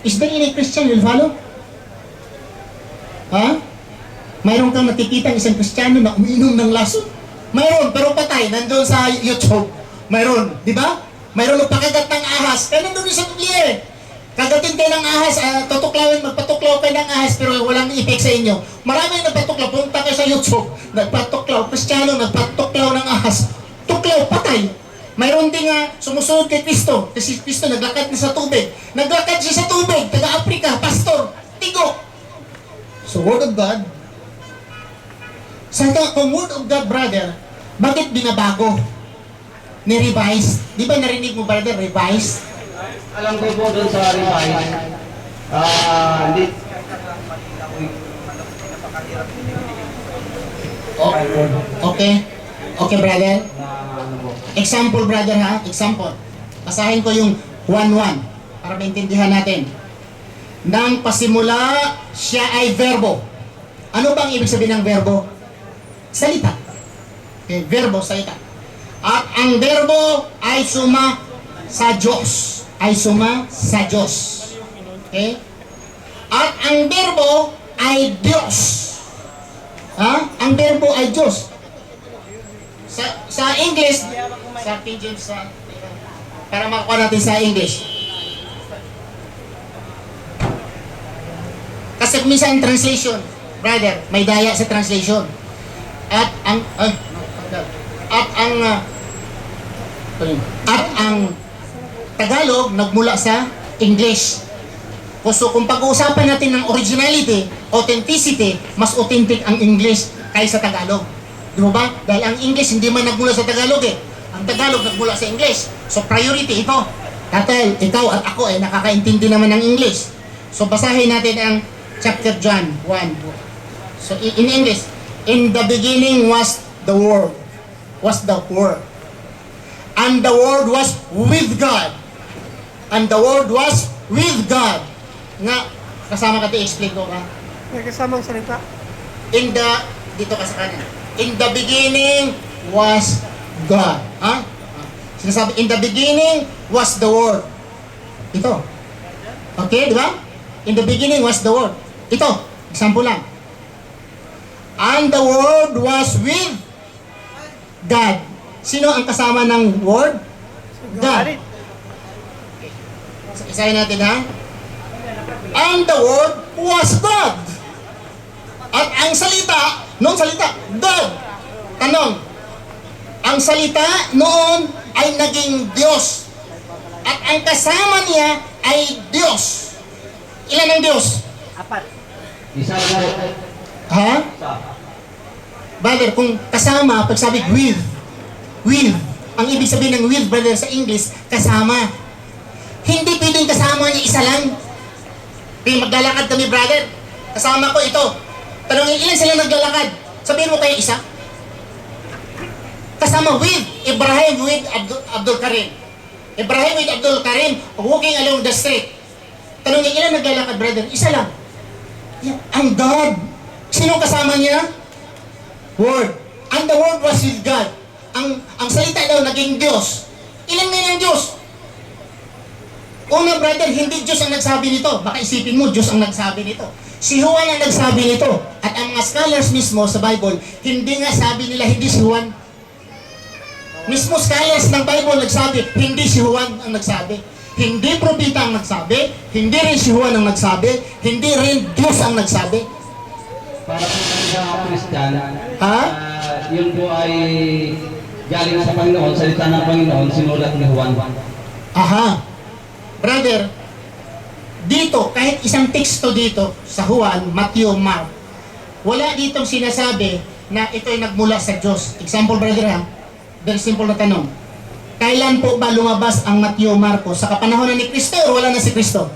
Is there any Christian will follow? Ha? Mayroon kang nakikita isang Kristiyano na umiinom ng laso? Mayroon, pero patay. Nandun sa YouTube. Mayroon, di ba? Mayroon pakagat ng ahas. Kaya nandun sa Biblia eh. Kagatin kayo ng ahas, uh, tutuklawin, magpatuklaw kayo ng ahas, pero walang effect sa inyo. Marami nagpatuklaw, punta kayo sa YouTube, nagpatuklaw, Kristiyano, nagpatuklaw ng ahas. Tuklaw, patay. Mayroon din nga sumusunod kay Kristo. Kasi Kristo naglakad na sa tubig. Naglakad siya sa tubig, taga-Afrika, pastor, tigo. So, Word of God, sa ka, kung Word of God, brother, bakit binabago? Ni-revise? Di ba narinig mo, brother, revise? Alam ko po doon sa revise, ah, hindi, Oh, okay. Okay, brother. Example, brother, ha? Example. Basahin ko yung 1-1 para maintindihan natin. Nang pasimula, siya ay verbo. Ano bang ibig sabihin ng verbo? Salita. Okay, verbo, salita. At ang verbo ay suma sa Diyos. Ay suma sa Diyos. Okay? At ang verbo ay Diyos. Ha? Ang verbo ay Diyos. Sa, sa English, sa King James, sa, para makakuha natin sa English. Kasi minsan translation, brother, may daya sa translation. At ang, ay, at ang, ah, at ang Tagalog nagmula sa English. So kung pag-uusapan natin ng originality, authenticity, mas authentic ang English kaysa Tagalog. Di ba ba? Dahil ang English hindi man nagmula sa Tagalog eh. Ang Tagalog nagmula sa English. So priority ito. Tatel, ikaw at ako ay nakakaintindi naman ng English. So basahin natin ang chapter John 1. So in English, in the beginning was the Word. Was the Word. And the Word was with God. And the Word was with God. Nga, kasama ka explain ko ka. May kasamang salita. In the, dito ka sa kanya. In the beginning was God. Ha? Sinasabi, in the beginning was the Word. Ito. Okay, di ba? In the beginning was the Word. Ito, example lang. And the Word was with God. Sino ang kasama ng Word? God. Isahin natin ha. And the Word was God. At ang salita, noong salita, God. Tanong, ang salita noon ay naging Diyos. At ang kasama niya ay Diyos. Ilan ang Diyos? Isa po, Ha? isa. Brother, kung kasama, pag sabi with, with, ang ibig sabihin ng with, brother, sa English, kasama. Hindi pwedeng kasama niya isa lang. Kaya maglalakad kami, brother. Kasama ko ito. Tanongin, ilan sila naglalakad? Sabihin mo kayo isa. Kasama with Ibrahim with Abdul, Abdul Karim. Ibrahim with Abdul Karim walking along the street. Tanongin, ilan naglalakad, brother? Isa lang. Ang God. Sino kasama niya? Word. And the Word was with God. Ang ang salita daw naging Diyos. Ilan ngayon ang Diyos? Una, brother, hindi Diyos ang nagsabi nito. Baka isipin mo, Diyos ang nagsabi nito. Si Juan ang nagsabi nito. At ang mga scholars mismo sa Bible, hindi nga sabi nila hindi si Juan. Mismo scholars ng Bible nagsabi, hindi si Juan ang nagsabi. Hindi propita ang nagsabi, hindi rin si Juan ang nagsabi, hindi rin Diyos ang nagsabi. Para po sa mga Christian, Ha? ah, yun po ay galing sa Panginoon, salita ng Panginoon, sinulat ni Juan. Aha. Brother, dito, kahit isang teksto dito sa Juan, Matthew, Mark, wala ditong sinasabi na ito ay nagmula sa Diyos. Example, brother ha? Very simple na tanong. Kailan po ba lumabas ang Matthew, Marcos? Sa kapanahonan ni Kristo o wala na si Kristo?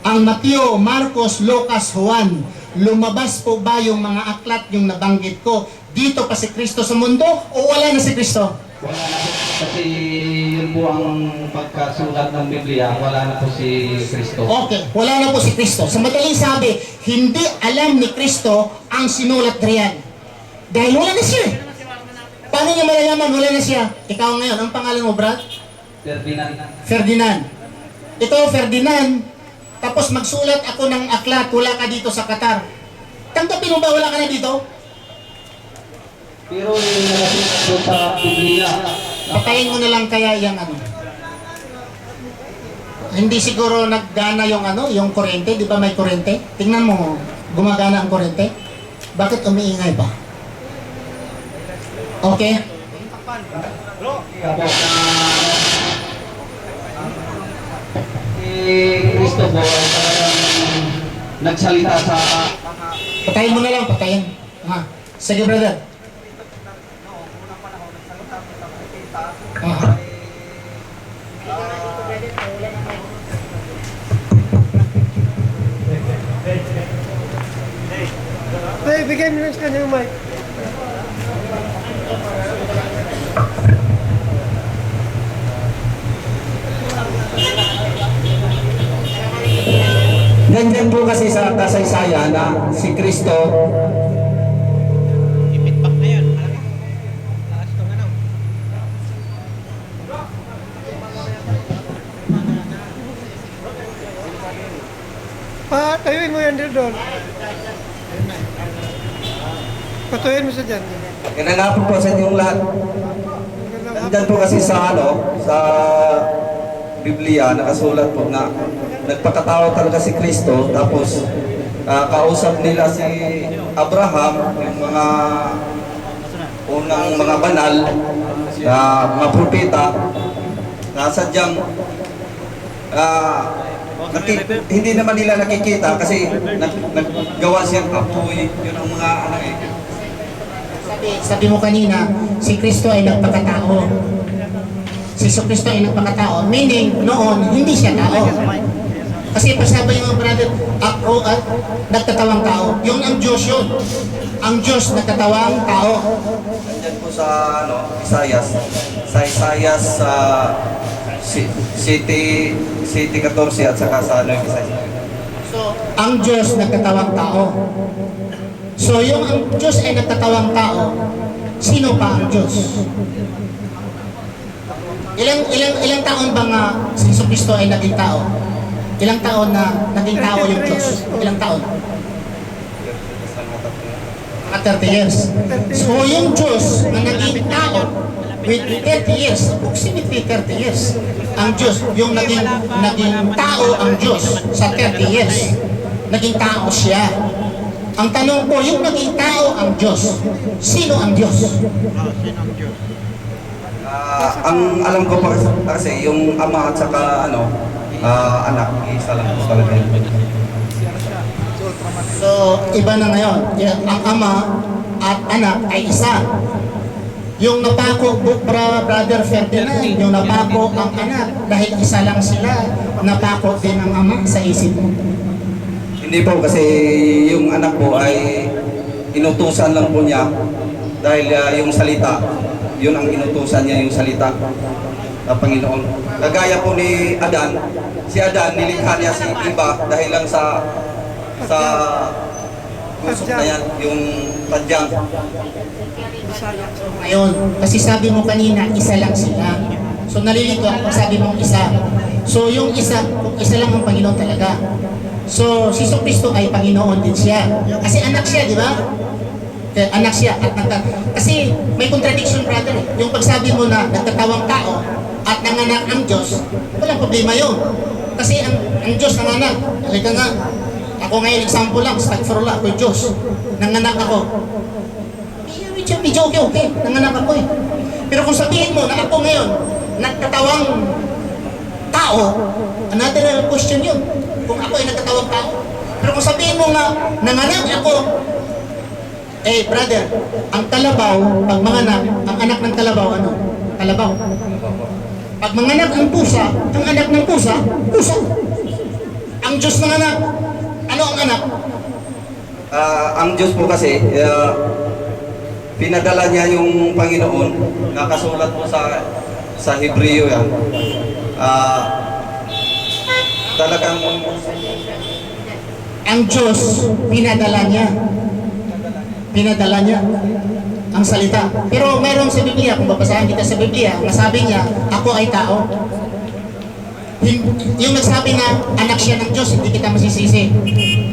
Ang Matthew, Marcos, Lucas, Juan, lumabas po ba yung mga aklat yung nabanggit ko dito pa si Kristo sa mundo o wala na si Kristo? Wala na po, kasi yun po ang pagkasulat ng Biblia, wala na po si Kristo. Okay, wala na po si Kristo. Sa madaling sabi, hindi alam ni Kristo ang sinulat riyan. Dahil wala na siya. Paano niya malalaman wala na siya? Ikaw ngayon, ang pangalan mo, Brad? Ferdinand, Ferdinand. ito Ferdinand, tapos magsulat ako ng aklat, wala ka dito sa Qatar. Tanggapin mo ba wala ka na dito? Pero yung nakasulat po sa Biblia, Patayin mo na lang kaya yung ano. Hindi siguro naggana yung ano, yung kuryente, di ba may kuryente? Tingnan mo, gumagana ang kuryente. Bakit umiingay ba? Okay? Tapos na si Cristo po ay talagang nagsalita sa Patayin mo na lang, patayin. Ha? Sige, brother. Bigyan mo lang sa kanya yung mic. Ganyan po kasi sa kasaysayan na si Kristo Pa, tayuin mo yan dito doon. Patuyin mo sa dyan. Ganang po sa inyong lahat. Nandyan po kasi sa ano, sa Biblia, nakasulat po na nagpakatao talaga si Kristo, tapos ah, kausap nila si Abraham, yung mga unang mga banal, na mga propeta, na sadyang ah, naki- hindi naman nila nakikita kasi nag, naggawa siyang apoy, yun ang mga ano eh, Sabi, sabi mo kanina, si Kristo ay nagpakatao. Si Kristo ay nagpakatao. Meaning, noon, hindi siya tao. Kasi pag sabi yung mga brother, ako at nagtatawang tao. Yung ang Diyos yun. Ang Diyos nagtatawang tao. Nandyan po sa ano, Isayas. Sa Isayas sa si- City City 14 at saka sa ano Isayas. Ang Diyos nagtatawang tao. So, yung ang Diyos ay nagtatawang tao, sino pa ang Diyos? Ilang ilang ilang taon ba nga si Jesu Cristo ay naging tao? Ilang taon na naging tao yung Diyos? Ilang taon? Mga 30 years. So yung Diyos na naging tao with 30 years, approximately 30 years, ang Diyos, yung naging, naging tao ang Diyos sa 30 years, naging tao siya. Ang tanong ko, yung naging tao ang Diyos, sino ang Diyos? Ah, ang alam ko pa kasi- yung ama at saka ano, ah, anak, isa lang po talaga. yun. So, iba na ngayon. Ang ama at anak ay isa. Yung napako, bu- bra, brother Ferdinand, yung napako ang anak, dahil isa lang sila, napako din ang ama sa isip mo. Hindi po kasi yung anak po ay inutusan lang po niya dahil ah, yung salita, yun ang inutusan niya yung salita ng Panginoon. Kagaya po ni Adan, si Adan nilikha niya si iba dahil lang sa sa gusok na yan, yung tadyang. Ngayon, kasi sabi mo kanina, isa lang sila. So nalilito ako pag sabi mong isa. So yung isa, kung isa lang ang Panginoon talaga. So si Jesu Cristo ay Panginoon din siya. Kasi anak siya, di ba? Kaya anak siya at nagta kasi may contradiction brother eh. yung pagsabi mo na nagtatawang tao at nanganak ang Diyos walang problema yun kasi ang, ang Diyos nanganak halika nga ako ngayon example lang stagfirullah ako yung Diyos nanganak ako medyo, medyo okay, okay. Nanganak ako eh. Pero kung sabihin mo na ako ngayon, nagtatawang tao, another question yun. Kung ako ay nagtatawang tao. Pero kung sabihin mo nga, nanganak ako, eh brother, ang kalabaw, pag manganak, ang anak ng kalabaw, ano? Kalabaw. Pag manganak ang pusa, ang anak ng pusa, pusa. Ang Diyos ng anak, ano ang anak? Ah, ang Diyos po kasi, ah, pinadala niya yung Panginoon, nakasulat po sa sa Hebreo yan. Ah, talagang ang Diyos, pinadala niya. Pinadala niya ang salita. Pero meron sa Biblia, kung babasahin kita sa Biblia, nasabi niya, ako ay tao. Yung nagsabi na anak siya ng Diyos, hindi kita masisisi.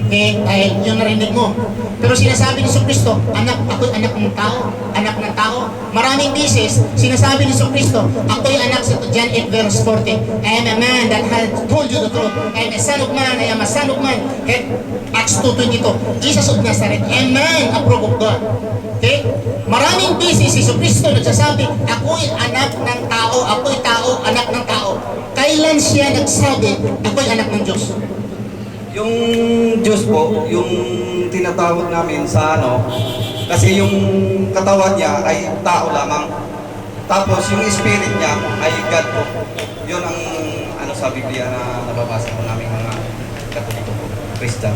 Okay? Dahil yun narinig mo. Pero sinasabi ni Kristo, anak, ako'y anak ng tao, anak ng tao. Maraming beses, sinasabi ni Kristo, ako'y anak sa John 8 verse 40. I am a man that has told you the truth. I am a son of man, I am a son of man. Okay? Acts 2.22. Jesus of Nazareth, a man approved of God. Okay? Maraming beses si Kristo nagsasabi, ako'y anak ng tao, ako'y tao, anak ng tao. Kailan siya nagsabi, ako'y anak ng Diyos? Yung Diyos po, yung tinatawag namin sa ano, kasi yung katawan niya ay tao lamang. Tapos yung spirit niya ay God po. Yun ang ano sa Biblia na nababasa ko namin Christian.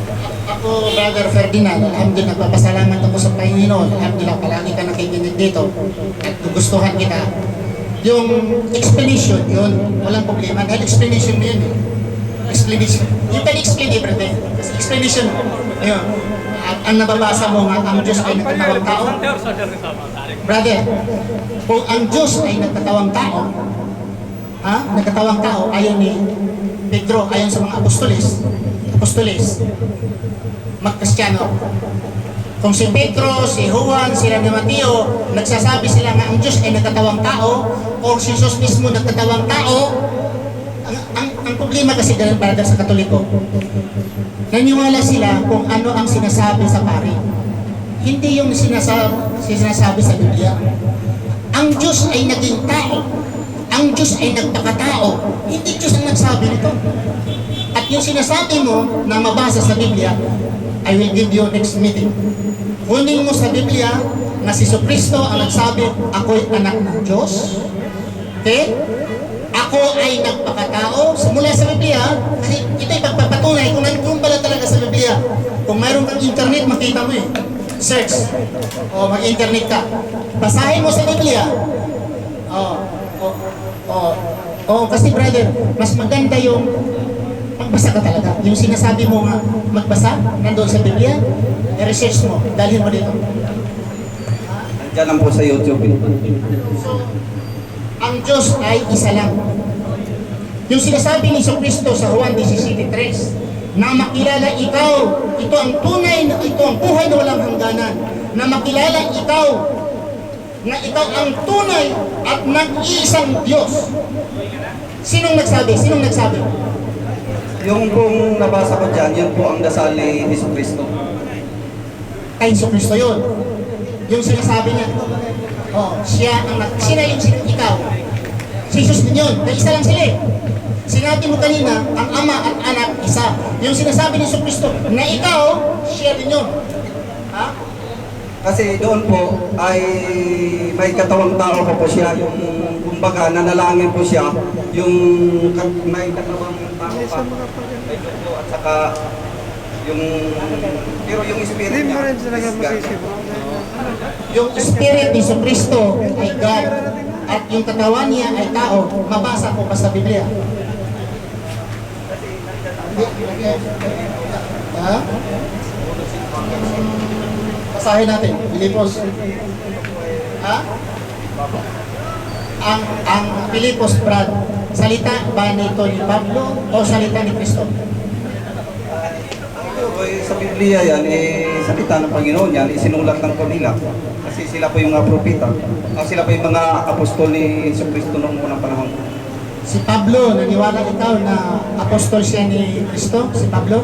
Ako, Brother Ferdinand, alhamdulillah, nagpapasalamat ako sa Panginoon. Alhamdulillah, palagi ka nakikinig dito at gustuhan kita. Yung explanation, yun, walang problema. Dahil explanation mo yun eh. Explanation. You can explain everything. Explanation, ayun. At ang nababasa mo nga, ang Diyos ay nagtatawang tao. Brother, kung ang Diyos ay nagtatawang tao, ha? Nagtatawang tao, ayon ni Pedro, ayon sa mga apostoles, apostoles, magkristyano. Kung si Pedro, si Juan, si Rani Mateo, nagsasabi sila nga ang Diyos ay nagtatawang tao, o si Jesus mismo nagtatawang tao, ang, ang, ang problema kasi ganun para sa Katoliko, naniwala sila kung ano ang sinasabi sa pari. Hindi yung sinasabi, sinasabi sa Biblia. Ang Diyos ay naging tao. Ang Diyos ay nagpakatao. Hindi Diyos ang nagsabi nito. Yung sinasabi mo na mabasa sa Biblia, I will give you next meeting. Kunin mo sa Biblia na si Kristo ang nagsabi, ako'y anak ng Diyos. Okay? Ako ay nagpakatao. Simula sa Biblia, kasi ito'y pagpapatunay kung nandun pala talaga sa Biblia. Kung mayroon kang internet, makita mo eh. Search. O mag-internet ka. Basahin mo sa Biblia. Oh, oh, oh, oh, kasi brother, mas maganda yung magbasa ka talaga. Yung sinasabi mo nga, magbasa, nandoon sa Biblia, i-research mo, dalhin mo dito. Nandiyan lang po sa YouTube eh. So, ang Diyos ay isa lang. Yung sinasabi ni Kristo sa Juan 17.3, na makilala ikaw, ito ang tunay na ito ang buhay na walang hangganan, na makilala ikaw, na ikaw ang tunay at nag-iisang Diyos. Sinong nagsabi? Sinong nagsabi? Yung pong nabasa ko dyan, yun po ang dasal ni Hesus Kristo. Kay Kristo yun. Yung sinasabi niya, oh, siya ang nag... Sina yung sin- ikaw? Si Jesus din yun. Dahil isa lang sila eh. Sinabi mo kanina, ang ama at anak, isa. Yung sinasabi ni Kristo na ikaw, siya din yun. Kasi doon po ay may katawang tao pa po siya, yung kumbaga nanalangin po siya, yung kat- may katawang tao pa, may dugo at saka yung, pero yung spirit niya is God. Yung spirit ni Kristo ay God at yung katawan niya ay tao. Mabasa ko pa sa Biblia. Ha? Basahin natin. Pilipos. Ha? Ang ang Pilipos, Brad, salita ba nito ni Pablo o salita ni Kristo? Sa Biblia yan, eh, salita ng Panginoon yan, isinulat ng kanila. Kasi sila po yung mga propeta. Ah, sila po yung mga apostol ni Yesu Cristo noong unang panahon. Si Pablo, naniwala ikaw na apostol siya ni Kristo? Si Pablo?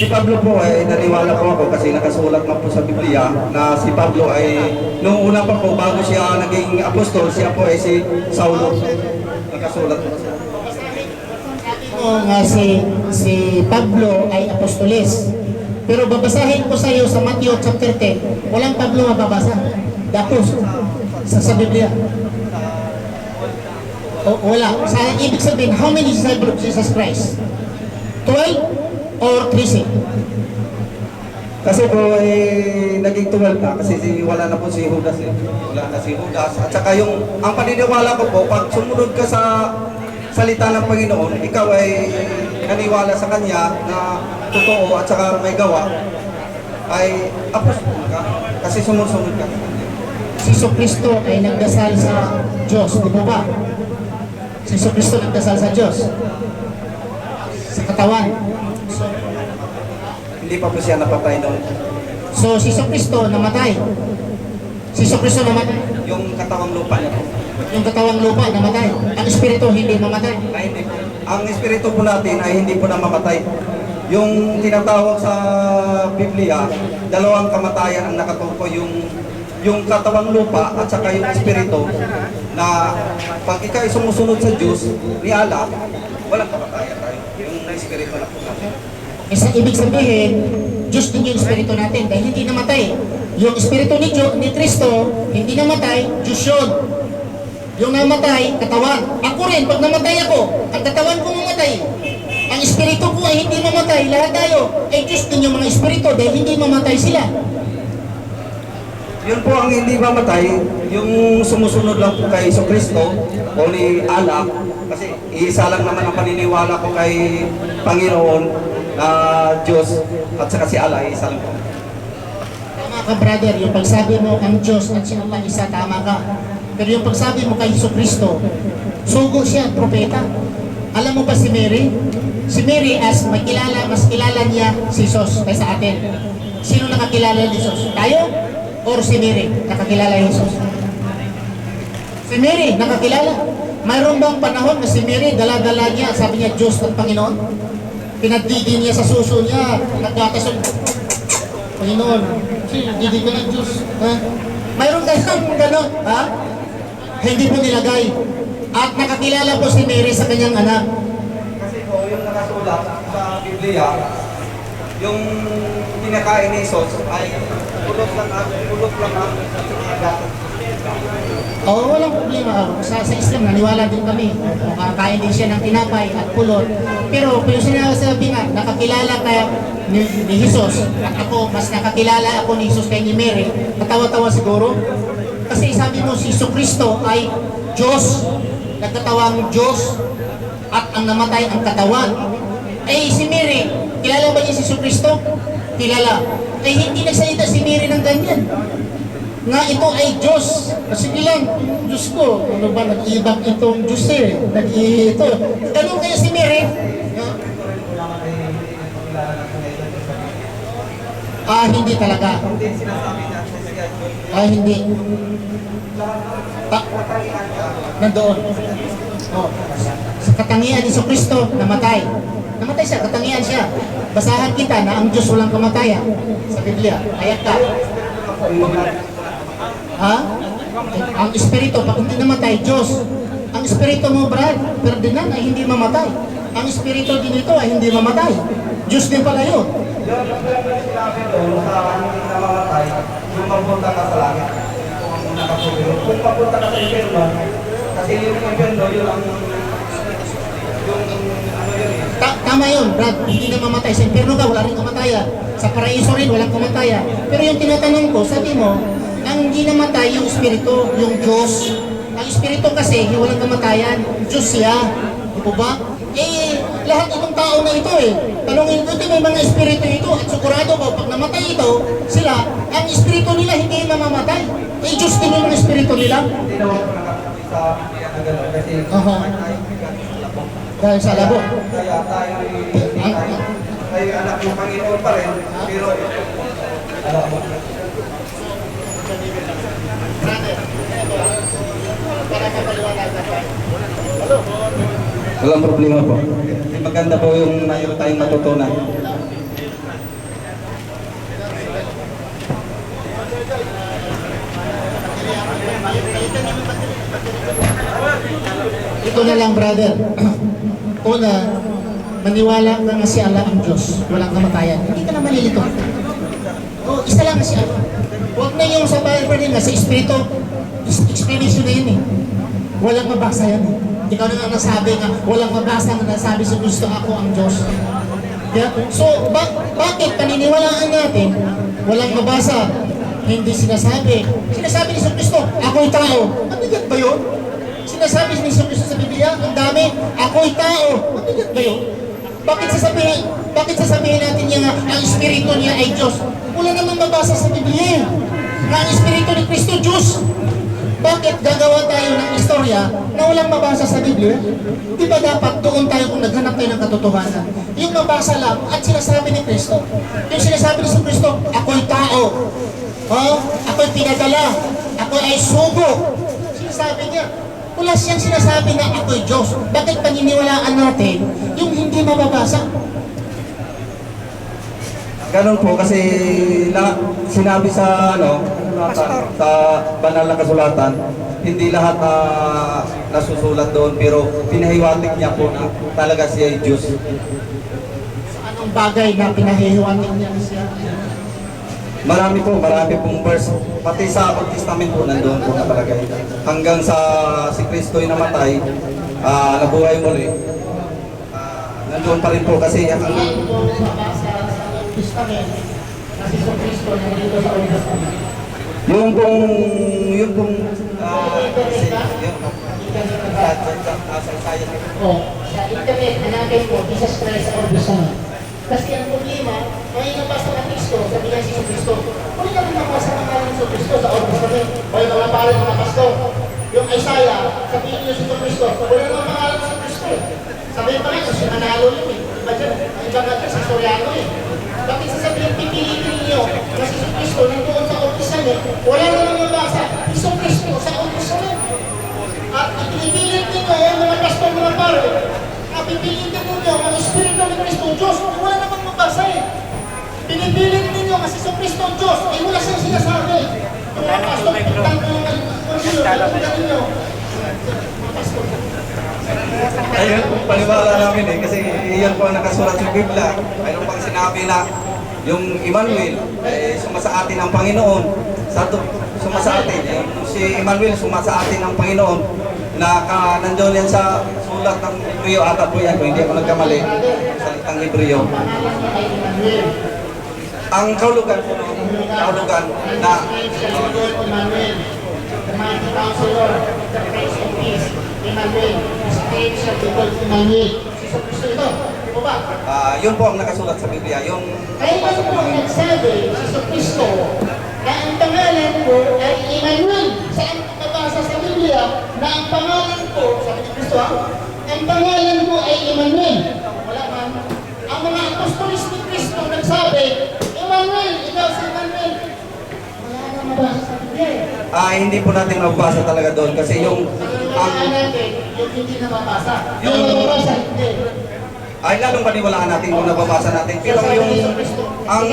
Si Pablo po ay naniwala po ako kasi nakasulat na po sa Biblia na si Pablo ay noong una pa po bago siya naging apostol, siya po ay si Saulo. Nakasulat po. mo nga si, si Pablo ay apostoles. Pero babasahin ko sa iyo sa Matthew chapter 10, walang Pablo mababasa. Dapos sa, sa Biblia. O, wala. Sa ibig sabihin, how many disciples of Jesus Christ? 12 or 13? Kasi po ay naging tumal na kasi si, wala na po si Judas eh. Wala na si Judas. At saka yung, ang paniniwala ko po, pag sumunod ka sa salita ng Panginoon, ikaw ay naniwala sa Kanya na totoo at saka may gawa, ay apostol ka kasi sumusunod ka. Si Kristo ay nagdasal sa Diyos, di ba ba? Si Iso Kristo nagdasal sa Diyos. Sa katawan. Hindi pa po siya napatay noon. so si Kristo namatay. Si Kristo namatay. Yung katawang lupa niya po. Yung katawang lupa namatay. Ang espiritu hindi mamatay. Ay, hindi po. Ang espiritu po natin ay hindi po namamatay. Yung tinatawag sa Biblia, dalawang kamatayan ang nakatuko yung yung katawang lupa at saka yung espiritu na pag ikaw ay sumusunod sa Diyos ni Allah, walang kamatayan tayo. Yung espiritu na po natin. Eh, sa ibig sabihin, Diyos din yung espiritu natin dahil hindi namatay. Yung espiritu ni, Diyos, ni Kristo, hindi namatay, Diyos yun. Yung namatay, katawan. Ako rin, pag namatay ako, ang katawan ko mamatay. Ang espiritu ko ay hindi mamatay, lahat tayo. Eh, Diyos din yung mga espiritu dahil hindi mamatay sila. Yun po ang hindi mamatay, yung sumusunod lang po kay Iso Kristo o ni Allah, kasi iisa lang naman ang paniniwala ko kay Panginoon na Diyos at saka si Allah, isa lang po. Tama ka, brother. Yung pagsabi mo, ang Diyos at si Allah isa, tama ka. Pero yung pagsabi mo kay Iso Kristo, sugo siya, propeta. Alam mo ba si Mary? Si Mary, as may kilala, mas kilala niya si Jesus kaysa atin. Sino nakakilala ni Jesus? Tayo? Or si Mary, nakakilala ni Jesus? Si Mary, nakakilala. Mayroon bang panahon na si Mary, dala-dala niya, sabi niya, Diyos at Panginoon? Pinagdidi niya sa suso niya, nagkatasun, Panginoon, hindi ko ng Diyos. Ha? Mayroon kayong gano'n, ha? Hindi po nilagay. At nakakilala po si Mary sa kanyang anak. Kasi po, yung nakasulat sa Biblia, yung kinakain ni Jesus ay pulot lang ang pulot lang ang Oo, walang problema. Sa, sa Islam, naniwala din kami. Makakain din siya ng tinapay at pulot. Pero kung yung sinasabi nga, nakakilala ka ni, ni Jesus, at ako, mas nakakilala ako ni Jesus kay ni Mary, katawa-tawa siguro. Kasi sabi mo, si Iso Kristo ay Diyos, nagkatawang Diyos, at ang namatay ang katawan. Eh, si Mary, kilala ba niya si Iso Kristo? Kilala. Eh, hindi nagsalita si Mary ng ganyan nga ito ay Diyos. Sige lang, Diyos ko. Ano ba, nag-iibang itong Diyos eh. Nag-ito. Ganun kaya si Mary. Ah, hindi talaga. Ah, hindi. Ah, nandoon. Oh. Sa katangian ni Kristo, namatay. Namatay siya, katangian siya. Basahan kita na ang Diyos walang kamatayan. Sa Biblia, ayat ka. Ha? Ang espiritu, pag hindi namatay, Diyos. Ang espiritu mo, Brad, Ferdinand, ay hindi mamatay. Ang espiritu din ito ay hindi mamatay. Diyos din pala yun. Yun, yung sinabi doon sa hindi namamatay, yung mapunta ka sa langit. Kung una ka sa impyerno, kasi yung impyerno, yun ang yung ano yun. Ta- tama yun, Brad. Hindi na mamatay. Sa impyerno ka, wala rin kamatayan. Sa paraiso rin, walang kamatayan. Pero yung tinatanong ko, sabi mo, ang hindi namatay yung espiritu, yung Diyos. Ang espiritu kasi, walang kamatayan, Diyos siya. Di ba? Eh, lahat itong tao na ito eh. Tanongin ko, may mga espiritu ito at sigurado ko, pag namatay ito, sila, ang espiritu nila hindi mamamatay. Eh, Diyos din yung espiritu nila. Hindi naman po nakapagay sa Biblia na gano'n. Kasi. Dahil sa labo. Kaya tayo tayo anak ng Panginoon pa rin. Pero alam mo, Walang problema po. Maganda po yung mayroon tayong matutunan. Ito na lang, brother. Una, maniwala ka nga si Allah ang Diyos. Walang kamatayan. Hindi ka na malilito. O, isa lang si Allah. Huwag na yung sa Bible din, sa Espiritu. Explanation na yun eh. Walang mabasa yan eh. Ikaw na nga nasabi nga, walang mabasa na nasabi sa gusto ako ang Diyos. Yeah? So, ba- bakit paniniwalaan natin, walang mabasa, hindi sinasabi. Sinasabi ni Yesu Cristo, ako'y tao. Mabigat ba yun? Sinasabi ni Yesu Cristo sa Biblia, ang dami, ako'y tao. Mabigat ba yun? Bakit sasabihin, bakit sasabihin natin niya nga, ang Espiritu niya ay Diyos? Wala namang mabasa sa Biblia. Ang Espiritu ni Cristo, Diyos. Bakit gagawa tayo ng istorya na walang mabasa sa Biblia? Di ba dapat doon tayo kung naghanap tayo ng katotohanan? Yung mabasa lang at sinasabi ni Kristo. Yung sinasabi ni Kristo, ako'y tao. Oh, ako'y pinadala. Ako ay sugo. Sinasabi niya, wala siyang sinasabi na ako'y Diyos. Bakit paniniwalaan natin yung hindi mababasa? Ganun po kasi na, sinabi sa ano, kasulatan, sa banal na kasulatan, hindi lahat na nasusulat doon pero pinahiwatig niya po na talaga siya ay Diyos. Sa anong bagay na pinahihiwatig niya siya? Marami po, marami pong verse. Pati sa Old Testament po nandoon po nakalagay. Hanggang sa si Kristo'y namatay, ah, nabuhay muli. Ah, nandoon pa rin po kasi ang Testament na si Kristo na dito sa Old Testament. yung pong yung pong ah, ah, sa- sa Isaiah Oh, sa internet, hanapin mo, Jesus Christ sa Old Testament. Kasi ang problema, may nabasa ng Kristo, sabi niya si Kristo, kung ka nabasa ng ngalan si Kristo sa Old Testament, yung mga pare mga pastor, yung Isaiah, sabihin niyo si Kristo, wala namang pangalan si Kristo. Sabihin pa nga, kasi manalo yun eh. Dyan, ang dyan, sa Soriano eh. Bakit sasabihin, pipilitin niyo na si Kristo nandoon sa Old Testament, wala namang nabasa, si Kristo sa Old Testament. At ipipilit ninyo yung mga pastor mga pare, at pipilitin ninyo ang Espiritu ni Kristo Diyos, wala namang mabasa eh. Pinipilit ninyo kasi sa Kristo Diyos, eh wala siyang sinasabi. Yung mga pastor, yung konsilo, tignan ninyo. Ayun, paniwala namin eh, kasi iyan po ang nakasulat sa Biblia. Mayroon pang sinabi na yung Emmanuel, eh, sumasa atin ang Panginoon. Sa sumasa atin, yung si Emmanuel sumasa atin ang Panginoon na ka, nandoon yan sa sulat ng Hebreo ata po yan, kung hindi ako nagkamali, salitang Hebreo. Ang kaulugan po, kaulugan na Emmanuel, the mighty counselor, the Prince of Peace, Emmanuel, shall be called Emmanuel. Si Kristo ito, di ba ba? ah, yun po ang nakasulat sa Biblia. Yung Kailan po nagsabi si Kristo na ang pangalan ko ay Emmanuel? Saan nabasa sa Biblia na ang pangalan ko, sabi ni Kristo ha, ang pangalan ko ay Emmanuel. Wala man. Ang mga apostolis ni Kristo nagsabi, Emmanuel, ikaw si Emmanuel. Wala na mabasa sa Biblia eh. Ah, hindi po natin mabasa talaga doon kasi yung ang yung hindi nababasa. Yung Yung- nababasa, hindi. ay lalong paniwalaan natin kung nababasa natin pero yung ang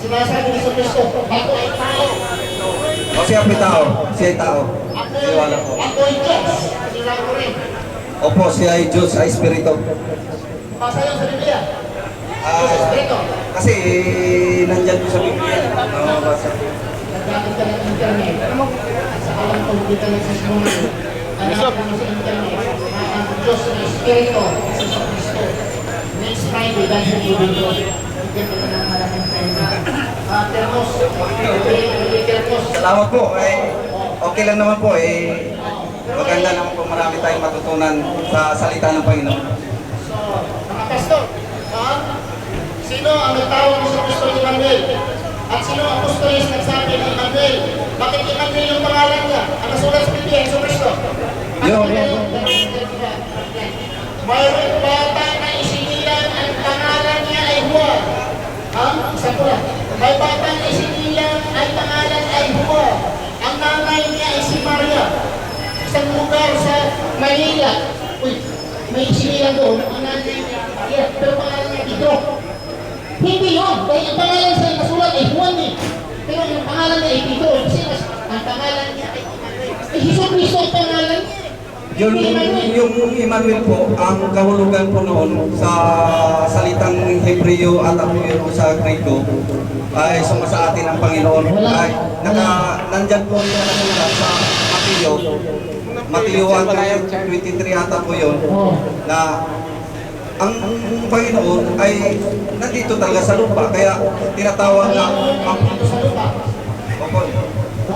sinasabi ni Kristo, ako ay tao. o siya po tao siya ay tao Ako, Niwala po. ako ay Diyos. Ko opo siya ay Diyos ay Espiritu Basa lang sa Biblia. Ah, kasi nandyan po sa Biblia nababasa Naggamit ka ng internet. Sa alam ko, hindi ka nagsisimulan. Hanapin mo sa internet. Ang Diyos na Espiritu. Sa Kristo. Next Friday, dahil sa ibig ko. Bigyan kita ng malaking pera. Termos. Bigyan Termos. salamat po eh okay lang naman po eh maganda naman po marami tayong matutunan sa salita ng Panginoon So, mga pastor, ha? Sino ang nagtawag ni Kristo Emmanuel? At sino ang apostolis nagsabi ni Emmanuel? Bakit Emmanuel yung pangalan niya? Ang nasulat sa Biblia, Yeso Kristo. Yo. Mayroong bata na isinilang ang pangalan niya ay Juan. Ha? Isa ko lang. May bata na isinilang ang pangalan ay Juan. Ang nanay niya ay si Maria. Isang lugar sa Manila. Uy, may isinilang doon. Ang nanay niya, Maria. Pero pangalan niya Pedro. Hindi yun. Dahil ang pangalan sa nasulat ay Juan eh. Pero yung pangalan niya ay Pedro. Kasi mas- ang pangalan niya ay Emmanuel. Eh, Hesus Cristo ang pangalan niya. eh. yung, yung Emmanuel po, ang kahulugan po noon sa salitang Hebreo at Apiro sa Grego ay sumasa atin ang Panginoon. Ay, naka, nandyan po yung nakasulat sa Mateo. Mateo 1.23 ata po yun Oh. na ang Panginoon ay nandito talaga sa lupa. Kaya tinatawag na ang. Opo.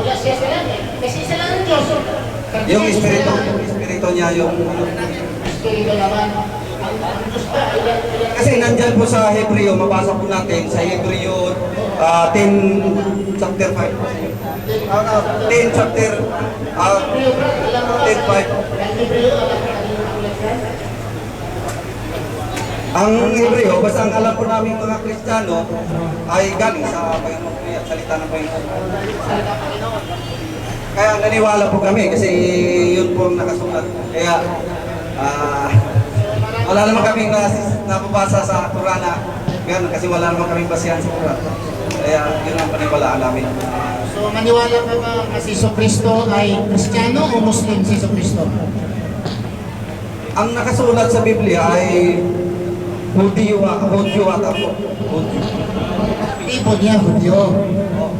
Kasi sa langit Diyos. yung espiritu, espiritu niya yung Espiritu naman. Ang Kasi nandyan po sa Hebreo, mabasa po natin sa Hebreo ah, 10 chapter 5. Ah, ah, 10 chapter ah, 10 5. Ang Hebreo, basta ang alam po namin mga Kristiyano ay galing sa Panginoon yan, salita ng Panginoon. Kaya naniwala po kami kasi yun po ang nakasulat. Kaya ah, wala naman kaming nas- nababasa sa Quran na gano'n kasi wala naman kaming basihan sa Quran. Kaya yun ang paniwalaan namin. So maniwala ka ba na si Iso Cristo ay Kristiyano o Muslim si Iso Cristo? Ang nakasulat sa Biblia ay Hudyo, Hudyo ata po. Hudyo. Tipo niya, Hudyo.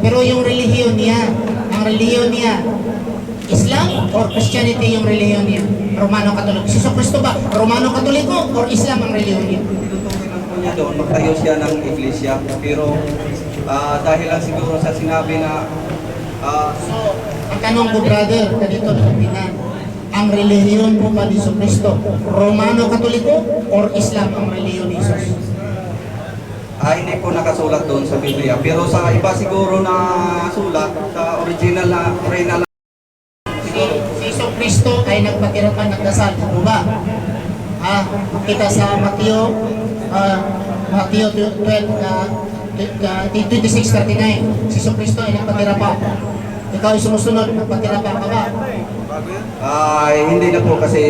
Pero yung relihiyon niya, ang relihiyon niya, Islam or Christianity yung relihiyon niya? Romano Katoliko. Si Iso Cristo ba? Romano Katoliko or Islam ang relihiyon niya? Niya doon, magtayo siya ng iglesia. Pero ah, dahil lang siguro sa sinabi na ah, So, ang tanong ko brother, ganito tingnan. Ang relihiyon po ba ni Iso Cristo? Romano Katoliko or Islam ang relihiyon ni Jesus? ah, hindi po nakasulat doon sa Biblia. Pero sa iba siguro na sulat, sa original na original na Si, si Iso Cristo ay nagpatira pa nagdasal, ano ba? Ah, kita sa Mateo, ah, Mateo 12, uh, 26.39, si Iso Cristo ay nagpatira pa. Ikaw ay sumusunod, nagpatira pa ka ba? Ay, hindi na po kasi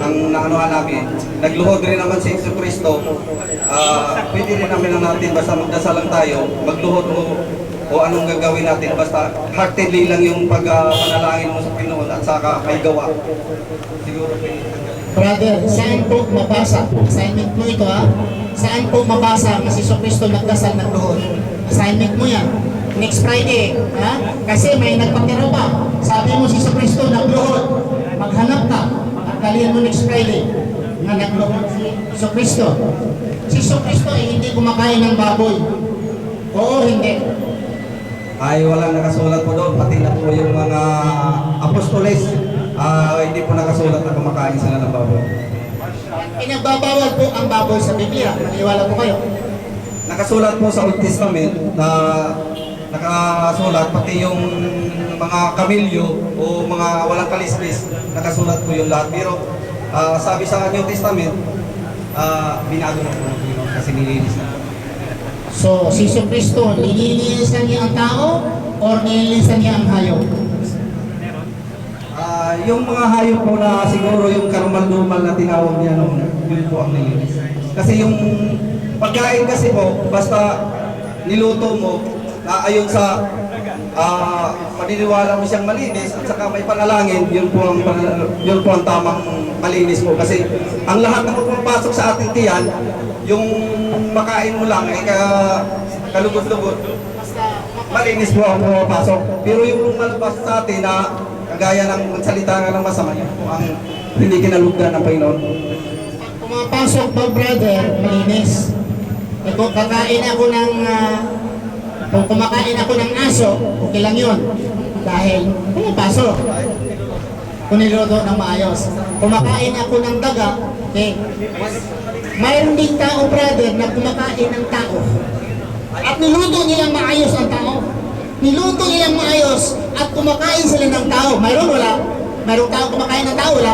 ang naanuhan namin, nagluhod rin naman si Yesu Cristo. Ah, pwede rin namin na natin basta magdasal lang tayo, magluhod o, o anong gagawin natin basta heartedly lang yung pagpanalangin mo sa Pinoon at saka may gawa. Siguro. Brother, saan po mabasa? Assignment mo ito ha? Saan po mabasa na si Iso Cristo nagdasal ng luhod? Assignment mo yan. Next Friday, ha? Kasi may nagpatira pa. Sabi mo si Iso Cristo nagluhod. Maghanap ka. At dalihan mo next Friday na nagluhod si Iso Cristo. Si Iso Cristo ay hindi kumakain ng baboy. Oo, hindi. Ay, walang nakasulat po doon, pati na po yung mga apostoles, ah, hindi po nakasulat na kumakain sila ng baboy. Pinagbabawal po ang baboy sa Biblia. Maniwala po kayo. Nakasulat po sa Old Testament na nakasulat pati yung mga kamilyo o mga walang kalislis nakasulat po yung lahat pero ah, sabi sa New Testament ah, binago na po kasi nilinis na. So, si Iso Cristo, nililinisan niya ang tao or nililinisan niya ang hayop? Ah, yung mga hayop po na siguro yung karumal-dumal na tinawag niya noon, yun po ang nilinis. Kasi yung pagkain kasi po, basta niluto mo, na ayon sa ah, paniniwala mo siyang malinis at saka may panalangin, yun po ang yun po ang tamang malinis po kasi ang lahat ng pumapasok sa ating tiyan, yung makain mo lang ay ka, kalugod-lugod, malinis po ang pumapasok. Pero yung lumalabas sa atin na kagaya ng magsalita nga ng masama, yun po ang hindi kinalugdan ng Panginoon. Pumapasok ba, brother, malinis. Eh, kung kakain ako ng, ah, kung kumakain ako ng aso, okay lang yun. Dahil pumapasok. Kung niluto ng maayos. Kumakain ako ng daga, okay. Mayroon din tao, brother, na kumakain ng tao. At niluto nilang maayos ang tao. Niluto nilang maayos at kumakain sila ng tao. Mayroon wala? Mayroong tao kumakain ng tao, wala?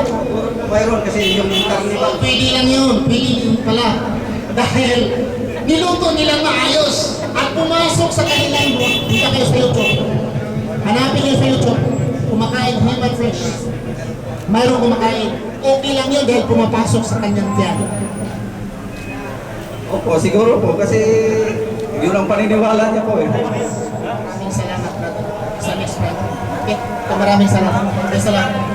Mayroon kasi yung karnival. Pwede lang yun, pwede din pala. Dahil niluto nilang maayos at pumasok sa kanilang buwan. Dito kayo sa YouTube. Hanapin niyo sa YouTube. Kumakain human flesh. Mayroong kumakain. Okay lang yun dahil pumapasok sa kanyang tiyan. Opo, siguro po kasi yun ang paniniwala niya po eh. Maraming salamat, brother. Sa next brother. Okay? Maraming salamat. Maraming salamat.